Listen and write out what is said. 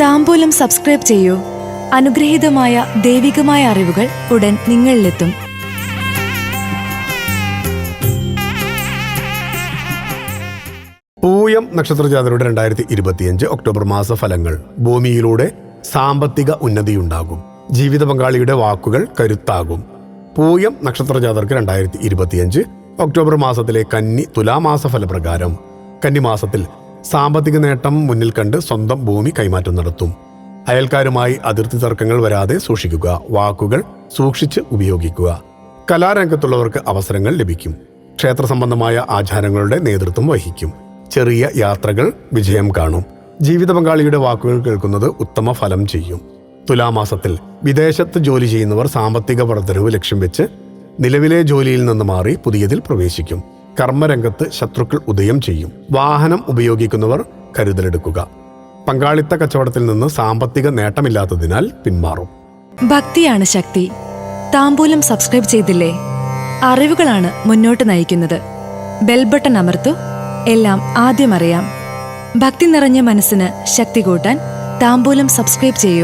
താമ്പൂലം subscribe ചെയ്യൂ. അനുഗ്രഹീതമായ ദൈവികമായ അറിവുകൾ ഉടൻ നിങ്ങളിലെത്തും. പൂയം നക്ഷത്രജാതരുടെ രണ്ടായിരത്തി ഇരുപത്തിയഞ്ച് ഒക്ടോബർ മാസ ഫലങ്ങൾ ഭൂമിയിലൂടെ സാമ്പത്തിക ഉന്നതിയുണ്ടാകും. ജീവിത പങ്കാളിയുടെ വാക്കുകൾ കരുത്താകും. പൂയം നക്ഷത്രജാതർക്ക് രണ്ടായിരത്തി ഇരുപത്തിയഞ്ച് ഒക്ടോബർ മാസത്തിലെ കന്നി തുലാമാസ ഫലപ്രകാരം കന്നിമാസത്തിൽ സാമ്പത്തിക നേട്ടം മുന്നിൽ കണ്ട് സ്വന്തം ഭൂമി കൈമാറ്റം നടത്തും. അയൽക്കാരുമായി അതിർത്തി തർക്കങ്ങൾ വരാതെ സൂക്ഷിക്കുക. വാക്കുകൾ സൂക്ഷിച്ച് ഉപയോഗിക്കുക. കലാരംഗത്തുള്ളവർക്ക് അവസരങ്ങൾ ലഭിക്കും. ക്ഷേത്ര സംബന്ധമായ ആചാരങ്ങളുടെ നേതൃത്വം വഹിക്കും. ചെറിയ യാത്രകൾ വിജയം കാണും. ജീവിത പങ്കാളിയുടെ വാക്കുകൾ കേൾക്കുന്നത് ഉത്തമ ഫലം ചെയ്യും. തുലാമാസത്തിൽ വിദേശത്ത് ജോലി ചെയ്യുന്നവർ സാമ്പത്തിക വർധനവ് ലക്ഷ്യം വെച്ച് നിലവിലെ ജോലിയിൽ നിന്ന് മാറി പുതിയതിൽ പ്രവേശിക്കും. കർമ്മരംഗത്ത് ശത്രുക്കൾ ഉദയം ചെയ്യും. വാഹനം ഉപയോഗിക്കുന്നവർ കരുതലെടുക്കുക. പങ്കാളിത്ത കച്ചവടത്തിൽ നിന്ന് സാമ്പത്തിക നേട്ടമില്ലാത്തതിനാൽ പിന്മാറും. ഭക്തിയാണ് ശക്തി. താമ്പൂലം സബ്സ്ക്രൈബ് ചെയ്തില്ലേ? അറിവുകളാണ് മുന്നോട്ട് നയിക്കുന്നത്. ബെൽബട്ടൺ അമർത്തു. എല്ലാം ആദ്യം അറിയാം. ഭക്തി നിറഞ്ഞ മനസ്സിന് ശക്തി കൂട്ടാൻ താമ്പൂലം സബ്സ്ക്രൈബ് ചെയ്യൂ.